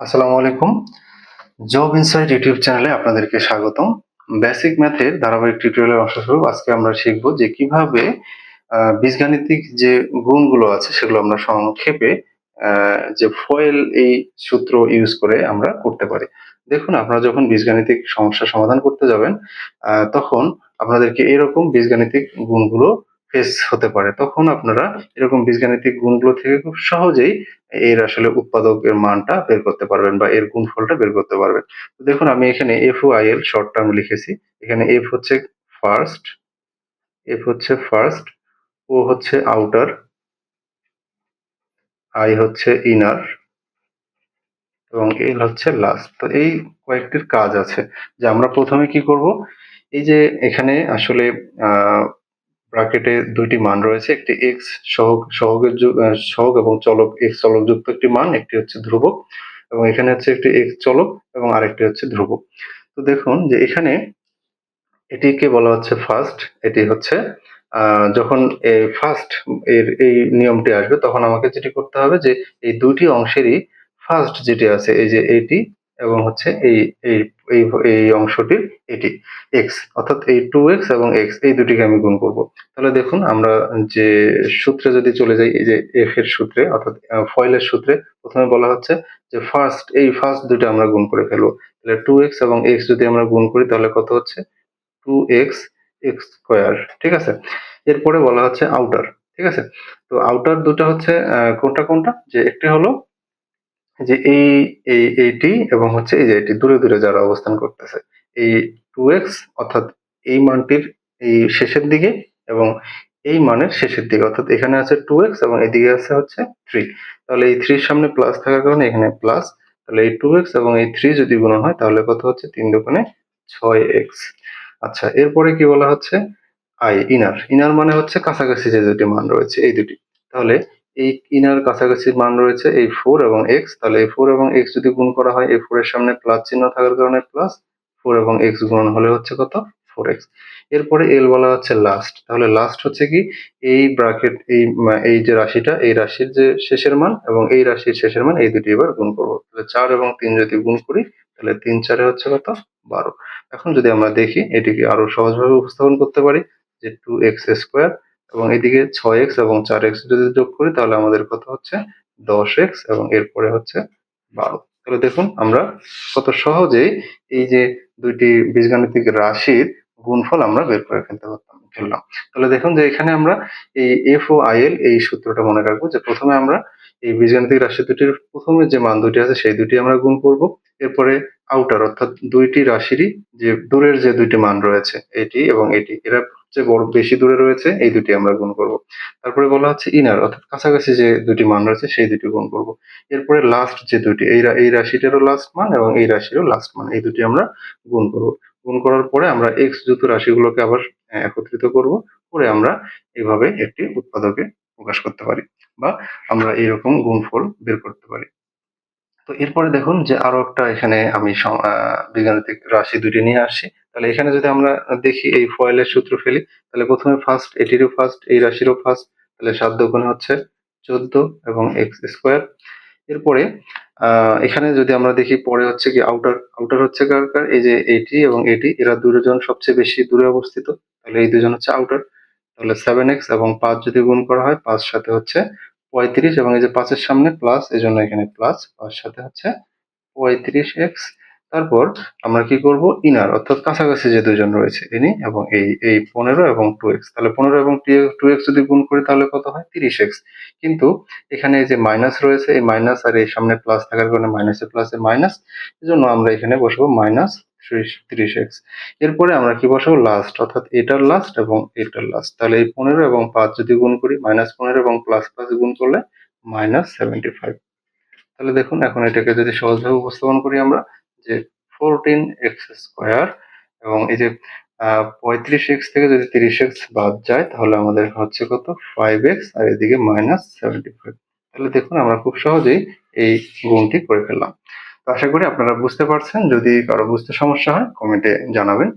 আসসালামু আলাইকুম। Job insight YouTube চ্যানেলে আপনাদেরকে স্বাগতম। বেসিক ম্যাথের ধারাবাহিক টিউটোরিয়ালের অংশস্বরূপ আজকে আমরা শিখব যে কীভাবে বীজগাণিতিক যে গুণগুলো আছে সেগুলো আমরা সংক্ষেপে যে ফয়েল এই সূত্র ইউজ করে আমরা করতে পারি। দেখুন, আপনারা যখন বীজগাণিতিক সমস্যা সমাধান করতে যাবেন তখন আপনাদেরকে এরকম বীজগাণিতিক গুণগুলো ফেস হতে পারে। তখন আপনারা এরকম বীজগাণিতিক গুণগুলো থেকে খুব সহজেই এর আসলে উৎপাদকের মানটা বের করতে পারবেন বা এর গুণফলটা বের করতে পারবেন। তো দেখুন, আমি এখানে F O I L short term লিখেছি। এখানে এফ হচ্ছে ফার্স্ট এফ হচ্ছে ফার্স্ট ও হচ্ছে আউটার আই হচ্ছে ইনার এবং এল হচ্ছে লাস্ট তো এই কয়েকটির কাজ আছে। যে আমরা প্রথমে কি করব? এই যে এখানে আসলে ব্র্যাকেটে দুইটি মান রয়েছে একটি এক্স যু- আহ, সহগ এবং চলক এক্স চলকযুক্ত একটি মান একটি হচ্ছে ধ্রুবক এবং এখানে হচ্ছে একটি এক্স চলক এবং আরেকটি হচ্ছে ধ্রুবক। তো দেখুন যে এখানে এটিকে বলা হচ্ছে ফার্স্ট এটি হচ্ছে যখন ফার্স্ট এর এই নিয়মটি আসবে তখন আমাকে যেটি করতে হবে যে এই দুইটি অংশেরই ফার্স্ট যেটি আছে এই যে এইটি এবং হচ্ছে এই এই এই এই অংশটির এটি এক্স অর্থাৎ এই টু এক্স এবং এক্স এই দুটিকে আমি গুণ করব। তাহলে দেখুন আমরা যে সূত্রে যদি চলে যাই, এই যে এফ এর সূত্রে, অর্থাৎ ফয়েলের সূত্রে, প্রথমে বলা হচ্ছে যে ফার্স্ট এই ফার্স্ট দুটো আমরা গুণ করে ফেলব। তাহলে টু এক্স এবং এক্স যদি আমরা গুণ করি, তাহলে কত হচ্ছে? টু এক্স এক্স স্কোয়ার ঠিক আছে? এরপরে বলা হচ্ছে আউটার ঠিক আছে? তো আউটার দুটো হচ্ছে কোনটা কোনটা? যে একটি হলো যে এই এই, এইটি এবং হচ্ছে এই যে এটি দূরে দূরে যারা অবস্থান করতেছে, এই টু এক্স অর্থাৎ এই মানটির এই শেষের দিকে এবং এই মানের শেষের দিকে, অর্থাৎ এখানে আছে টু এক্স এবং এদিকে আছে হচ্ছে থ্রি তাহলে এই থ্রির সামনে প্লাস থাকার কারণে এখানে প্লাস তাহলে এই টু এক্স এবং এই থ্রি যদি গুণ হয়, তাহলে কত হচ্ছে? তিন দোকানে ছয় এক্স আচ্ছা এরপরে কি বলা হচ্ছে? আই ইনার ইনার মানে হচ্ছে কাছাকাছি যে দুটি মান রয়েছে, এই দুটি। তাহলে এই ইনার কাছাকাছি মান রয়েছে এই ফোর এবং এক্স তাহলে এই ফোর এবং এক্স যদি গুণ করা হয়, এই ফোর এর সামনে প্লাস চিহ্ন থাকার কারণে প্লাস ফোর এবং এক্স গুণ হলে হচ্ছে কত? ফোর এক্স এরপরে এল বলা হচ্ছে লাস্ট তাহলে লাস্ট হচ্ছে কি? এই ব্রাকেট এই এই যে রাশিটা, এই রাশির যে শেষের মান এবং এই রাশির শেষের মান এই দুটি এবার গুণ করব। তাহলে চার এবং তিন যদি গুণ করি, তাহলে তিন চারে হচ্ছে কত? বারো। এখন যদি আমরা দেখি, এটিকে আরও সহজভাবে উপস্থাপন করতে পারি যে টু এক্স স্কোয়ার এবং এদিকে ছয় এক্স এবং চার এক্স যদি যোগ করি, তাহলে আমাদের কত হচ্ছে? দশ এক্স এবং এরপরে হচ্ছে বারো। তাহলে দেখুন, আমরা কত সহজেই এই যে দুইটি বীজগাণিতিক রাশির গুণফল আমরা বের করে ফেলতে পারতাম, ফেললাম। তাহলে দেখুন যে এখানে আমরা এই এফ ও আইএল এই সূত্রটা মনে রাখব যে প্রথমে আমরা এই বীজগাণিতিক রাশি দুটির প্রথমে যে মান দুটি আছে, সেই দুটি আমরা গুণ করব। এরপরে আউটার অর্থাৎ দুইটি রাশিরই যে দূরের যে দুইটি মান রয়েছে, এটি এবং এটি, এরা সবচেয়ে বড় বেশি দূরে রয়েছে এই দুটি আমরা গুণ করব। তারপরে বলা হচ্ছে ইনার অর্থাৎ কাছাকাছি যে দুটি মান রয়েছে সেই দুটি গুণ করব। এরপরে লাস্ট যে দুটি এই এই রাশিটারও লাস্ট মান এবং এই রাশিরও লাস্ট মান এই দুটি আমরা গুণ করব। গুণ করার পরে আমরা এক্স যুক্ত রাশিগুলোকে আবার একত্রিত করব করে আমরা এইভাবে একটি উৎপাদকে প্রকাশ করতে পারি বা আমরা এইরকম গুণফল বের করতে পারি। তো এরপরে দেখুন যে আরও একটা এখানে আমি আহ, রাশি দুটি নিয়ে আসছি। তাহলে এখানে যদি আমরা দেখি এই ফয়েলের সূত্র ফেলি, তাহলে প্রথমে ফার্স্ট এটিরও ফার্স্ট এই রাশিরও ফার্স্ট তাহলে সাত দুগুণে হচ্ছে চোদ্দ এবং এক্স স্কোয়ার এরপরে এখানে যদি আমরা দেখি পরে হচ্ছে কি আউটার আউটার হচ্ছে কার এই যে এটি এবং এটি, এরা দুজন সবচেয়ে বেশি দূরে অবস্থিত, তাহলে এই দুজন হচ্ছে আউটার তাহলে সেভেন এক্স এবং পাঁচ যদি গুণ করা হয়, পাঁচ সাথে হচ্ছে পঁয়ত্রিশ এবং এই যে পাঁচের সামনে প্লাস এই জন্য এখানে প্লাস পাঁচ সাথে হচ্ছে পঁয়ত্রিশ এক্স তারপর আমরা কি করব? ইনার অর্থাৎ কাছাকাছি যে দুজন রয়েছে ইনি এবং এই এই পনেরো এবং টু এক্স তাহলে পনেরো এবং টু এক্স যদি গুণ করি তাহলে কত হয়? তিরিশ এক্স কিন্তু এখানে যে মাইনাস রয়েছে, এই মাইনাস আর এই সামনে প্লাস থাকার কারণে মাইনাসে প্লাসে মাইনাস এই জন্য আমরা এখানে বসাবো মাইনাস ত্রিশ এক্স এরপরে আমরা কি বসাবো? লাস্ট অর্থাৎ এটার লাস্ট এবং এটার লাস্ট তাহলে এই পনেরো এবং পাঁচ যদি গুণ করি মাইনাস পনেরো এবং প্লাস প্লাস গুণ করলে মাইনাস সেভেন্টি ফাইভ তাহলে দেখুন, এখন এটাকে যদি সহজভাবে উপস্থাপন করি আমরা যে ফোরটিন এক্স স্কোয়ার এবং এই যে পঁয়ত্রিশ এক্স থেকে যদি তিরিশ এক্স বাদ যায়, তাহলে আমাদের হচ্ছে কত? ফাইভ এক্স আর এদিকে মাইনাস সেভেন্টি ফাইভ তাহলে দেখুন আমরা খুব সহজেই এই গুণটি করে ফেললাম। তো আশা করি আপনারা বুঝতে পারছেন। যদি কারও বুঝতে সমস্যা হয় কমেন্টে জানাবেন।